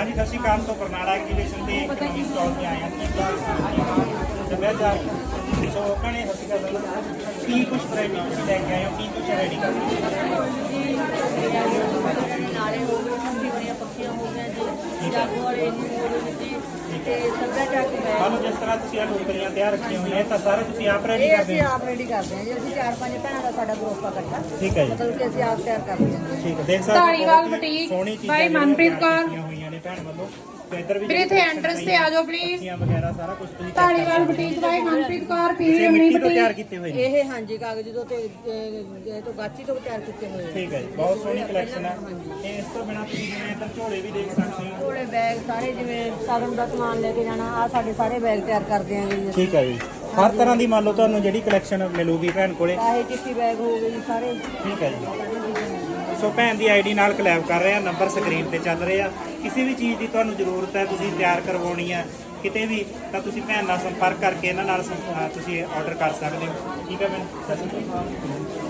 ਹਾਂਜੀ ਸਤਿ ਸ਼੍ਰੀ ਅਕਾਲ। ਤੋਂ ਬਰਨਾਲਾ ਐਗਜੀਬਿਸ਼ਨ ਤੇ ਇਕਨੋਮਿਕ ਸਟਾਲ ਤੇ ਆਏ ਹਾਂ। ਕੀ ਸੱਭਿਆਚਾਰ ਸੋ ਕਹਣੇ ਸਤਿ ਸ਼੍ਰੀ ਅਕਾਲ। ਸਰ। ਕੀ ਕੁਝ ਵੈਰਾਈਟੀ ਤੁਸੀਂ ਲੈ ਕੇ ਆਏ ਹੋ? ਕੀ ਕੁਝ ਰੈਡੀ ਕਰ ਨਾਲੇ ਹੋ? ਗਏ ਠੰਡੀ ਬੜੀਆਂ ਪੱਕੀਆਂ ਹੋ ਗਈਆਂ ਜੀ ਜਾਗੋ ਵਾਲੇ ਹੋ ਗਏ ਜੀ ਤੇ ਸੱਭਿਆਚਾਰ ਦੇ ਬੈਗ ਮੰਨ ਲਓ ਜਿਸ ਤਰ੍ਹਾਂ ਤੁਸੀਂ ਆ ਟੋਕਰੀਆਂ ਤਿਆਰ ਰੱਖੀਆਂ ਹੋਈਆਂ ਇਹ ਤਾਂ ਸਾਰਾ ਤੁਸੀਂ ਆਪ ਰੈਡੀ ਇਹ ਕਰਦੇ ਅਸੀਂ ਹੋ? ਆਪ ਰੈਡੀ ਕਰਦੇ ਹਾਂ ਜੀ। ਅਸੀਂ ਚਾਰ ਪੰਜ ਭੈਣਾਂ ਦਾ ਸਾਡਾ ਗਰੁੱਪ ਆ ਇਕੱਠਾ। ਠੀਕ ਹੈ ਜੀ। ਮਤਲਬ ਕਿ ਅਸੀਂ ਆਪ ਤਿਆਰ ਕਰਦੇ ਹਾਂ। ਠੀਕ ਹੈ ਦੇਖ ਸਕਦੇ ਹੋ ਧਾਰੀਵਾਲ ਬਹੁਤ ਹੀ ਬੁਟੀਕ, ਸੋਹਣੀ ਚੀਜ਼ਾਂ ਬਾਈ ਜਿਹੜੀਆਂ ਮਨਪ੍ਰੀਤ ਤਿਆਰ ਕੌਰ। ਕੀਤੀਆਂ ਹੋਈਆਂ। ਨੇ ਭੈਣ ਵੱਲੋਂ ਤੇ ਇੱਧਰ ਵੀ ਵੀਰੇ ਇੱਥੇ ਤੇ ਆ ਜਾਓ please। ਪੱਤੀਆਂ ਵਗੈਰਾ ਸਾਰਾ ਕੁਝ ਤੁਸੀਂ check Dhariwal boutique by Manpreet Kaur. PV ਇਹ ਮਿੱਟੀ ਤੋਂ ਤਿਆਰ ਕੀਤੇ ਹੋਏ ਨੇ ਇਹ ਹਾਂਜੀ ਕਾਗਜ਼ ਤੋਂ ਤੇ ਅਹ, ਇਹ ਤੋਂ ਗਾਚੀ ਤੋਂ ਤਿਆਰ ਕੀਤੇ ਹੋਏ ਆ ਠੀਕ ਹੈ ਜੀ ਬਹੁਤ ਸੋਹਣੀ ਕਲੈਕਸ਼ਨ ਹੈ। ਤੇ ਇਸ ਤੋਂ ਬਿਨਾ ਤੁਸੀਂ ਜਿਵੇਂ ਇੱਧਰ ਝੋਲੇ ਵੀ ਦੇਖ ਸਕਦੇ ਹੋ ਥੋੜੇ ਬੈਗ ਸਾਰੇ ਜਿਵੇਂ ਸਾਗਨ ਦਾ ਸਮਾਨ ਲੈ ਕੇ ਜਾਣਾ ਆ ਸਾਡੇ ਸਾਰੇ ਬੈਗ ਤਿਆਰ ਕਰਦੇ ਆਂਗੇ ਜੀ। ਠੀਕ ਹੈ ਜੀ ਹਰ ਤਰ੍ਹਾਂ ਦੀ ਮੰਨ ਲਓ ਤੁਹਾਨੂੰ ਜਿਹੜੀ ਕਲੈਕਸ਼ਨ ਮਿਲੂਗੀ ਭੈਣ ਕੋਲੇ ਚਾਹੇ ਚਿੱਟੀ ਬੈਗ ਹੋ ਗਏ ਜੀ ਸਾਰੇ ਠੀਕ ਹੈ ਜੀ ਸੋ ਭੈਣ ਦੀ ਆਈਡੀ ਨਾਲ ਕਲੈਬ ਕਰ ਰਹੇ ਆ ਨੰਬਰ ਸਕਰੀਨ ਤੇ ਚੱਲ ਰਹੇ ਆ। ਕਿਸੇ ਵੀ ਚੀਜ਼ ਦੀ ਤੁਹਾਨੂੰ ਜ਼ਰੂਰਤ ਹੈ, ਤੁਸੀਂ ਤਿਆਰ ਕਰਵਾਉਣੀ ਹੈ ਕਿਤੇ ਵੀ, ਤਾਂ ਤੁਸੀਂ ਭੈਣ ਨਾਲ ਸੰਪਰਕ ਕਰਕੇ ਇਹਨਾਂ ਨਾਲ ਤੁਸੀਂ ਆਰਡਰ ਕਰ ਸਕਦੇ ਹੋ। ਠੀਕ ਹੈ ਭੈਣ, ਸਤਿ ਸ਼੍ਰੀ ਅਕਾਲ।